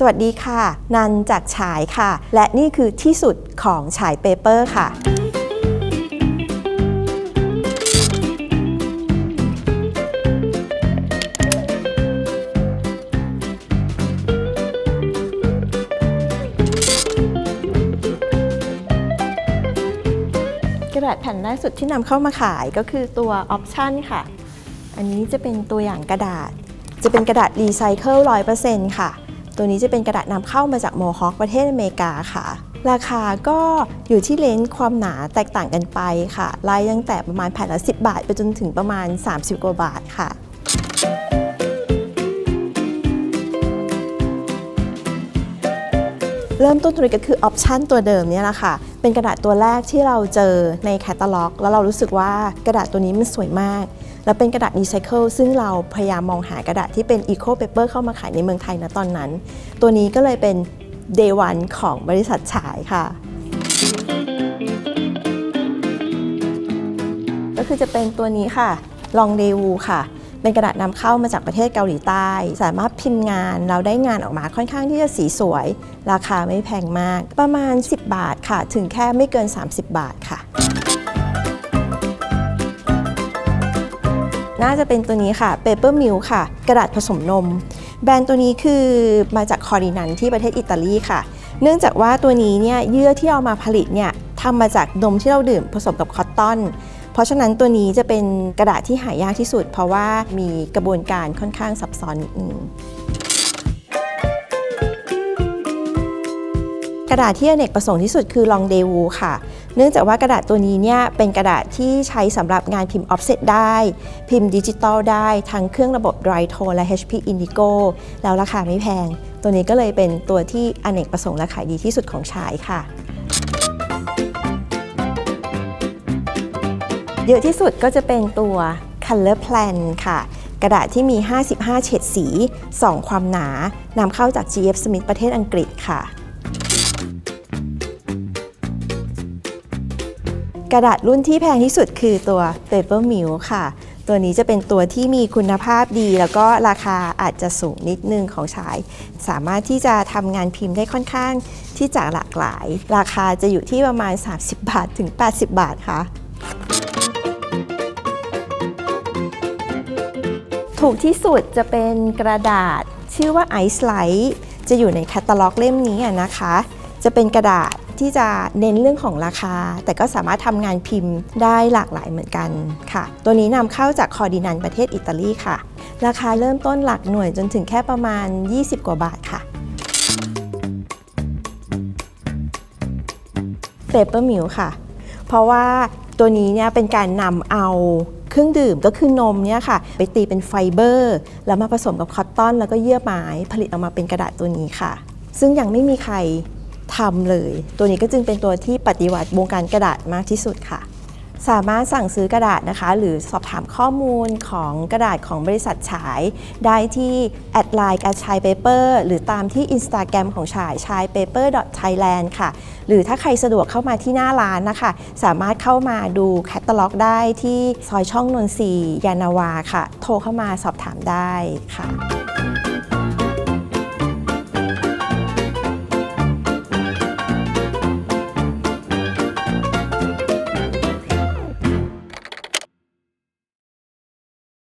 สวัสดีค่ะ นันจากฉายค่ะ และนี่คือที่สุดของฉายเปเปอร์ค่ะกระดาษแผ่นแรกสุดที่นำเข้ามาขายก็คือตัวออปชันค่ะ อันนี้จะเป็นตัวอย่างกระดาษ จะเป็นกระดาษรีไซเคิล100%ค่ะ ตัวนี้จะเป็นกระดาษนำเข้ามาจากโมฮอคประเทศอเมริกาค่ะ ราคาก็อยู่ที่เลนส์ความหนาแตกต่างกันไปค่ะไล่ตั้งแต่ประมาณแผ่นละ 10 บาท ไปจนถึงประมาณ 30 กว่าบาทค่ะ เริ่มต้นตัวนี้ก็คือออปชันตัวเดิมเนี่ยแหละค่ะ เป็นกระดาษตัวแรกที่เราเจอในแคตตาล็อก แล้วเรารู้สึกว่ากระดาษตัวนี้มันสวยมาก แล้วเป็นกระดาษรีไซเคิลซึ่งเราพยายามมองหากระดาษที่เป็นอีโคเปเปอร์เข้ามาขายในเมืองไทยนะตอนนั้น ตัวนี้ก็เลยเป็น Day One ของบริษัทฉายค่ะก็คือจะเป็นตัวนี้ค่ะ ลองเดวูค่ะ เป็นกระดาษนำเข้ามาจากประเทศเกาหลีใต้ สามารถพิมพ์งานเราได้งานออกมาค่อนข้างที่จะสีสวย ราคาไม่แพงมาก ประมาณ 10 บาทค่ะ ถึงแค่ไม่เกิน 30 บาทค่ะน่าจะเป็นตัวนี้ค่ะ Paper m i l ค่ะ กระดาษผสมนม แบรนด์ตัวนี้คือมาจากคอรินันที่ประเทศอิตาลีค่ะ เนื่องจากว่าตัวนี้เนี่ยเยื่อที่เอามาผลิตเนี่ยทำมาจากนมที่เราดื่มผสมกับคอตตอนเพราะฉะนั้นตัวนี้จะเป็นกระดาษที่หายากที่สุด เพราะว่ามีกระบวนการค่อนข้างซับซ้อนนิดนึงกระดาษที่อเนกประสงค์ที่สุดคือลองเดวูค่ะ เนื่องจากว่ากระดาษตัวนี้เนี่ยเป็นกระดาษที่ใช้สำหรับงานพิมพ์ออฟเซตได้ พิมพ์ดิจิตอลได้ ทั้งเครื่องระบบ Dry Tone และ HP Indigo แล้วราคาไม่แพง ตัวนี้ก็เลยเป็นตัวที่อเนกประสงค์และขายดีที่สุดของฉายค่ะ เยอะที่สุดก็จะเป็นตัว Color Plan ค่ะ กระดาษที่มี 55 เฉดสี 2 ความหนานำเข้าจาก GF Smith ประเทศอังกฤษค่ะ กระดาษรุ่นที่แพงที่สุดคือตัว Paper Mill ค่ะ ตัวนี้จะเป็นตัวที่มีคุณภาพดี แล้วก็ราคาอาจจะสูงนิดนึงของฉาย สามารถที่จะทำงานพิมพ์ได้ค่อนข้างที่จะหลากหลาย ราคาจะอยู่ที่ประมาณ 30 บาทถึง 80 บาทค่ะ ถูกที่สุดจะเป็นกระดาษ ชื่อว่า Ice Light จะอยู่ในแคตตาล็อกเล่มนี้นะคะ จะเป็นกระดาษที่จะเน้นเรื่องของราคา แต่ก็สามารถทำงานพิมพ์ได้หลากหลายเหมือนกันค่ะ ตัวนี้นำเข้าจากคอร์ดินันประเทศอิตาลีค่ะ ราคาเริ่มต้นหลักหน่วยจนถึงแค่ประมาณ 20 กว่าบาทค่ะ Paper Mill ค่ะ เพราะว่าตัวนี้เนี่ยเป็นการนำเอา เครื่องดื่มก็คือนมเนี่ยค่ะ ไปตีเป็นไฟเบอร์ แล้วมาผสมกับคอตตอน แล้วก็เยื่อไม้ผลิตออกมาเป็นกระดาษตัวนี้ค่ะ ซึ่งยังไม่มีใครทำเลย ตัวนี้ก็จึงเป็นตัวที่ปฏิวัติวงการกระดาษมากที่สุดค่ะ สามารถสั่งซื้อกระดาษนะคะ หรือสอบถามข้อมูลของกระดาษของบริษัทฉาย ได้ที่แอดไลน์แอดชายเปเปอร์หรือตามที่ Instagram ของฉายชาย paper thailand ค่ะ หรือถ้าใครสะดวกเข้ามาที่หน้าร้านนะคะ สามารถเข้ามาดูแคตตาล็อกได้ที่ซอยช่องนนทรียานาวาค่ะ โทรเข้ามาสอบถามได้ค่ะ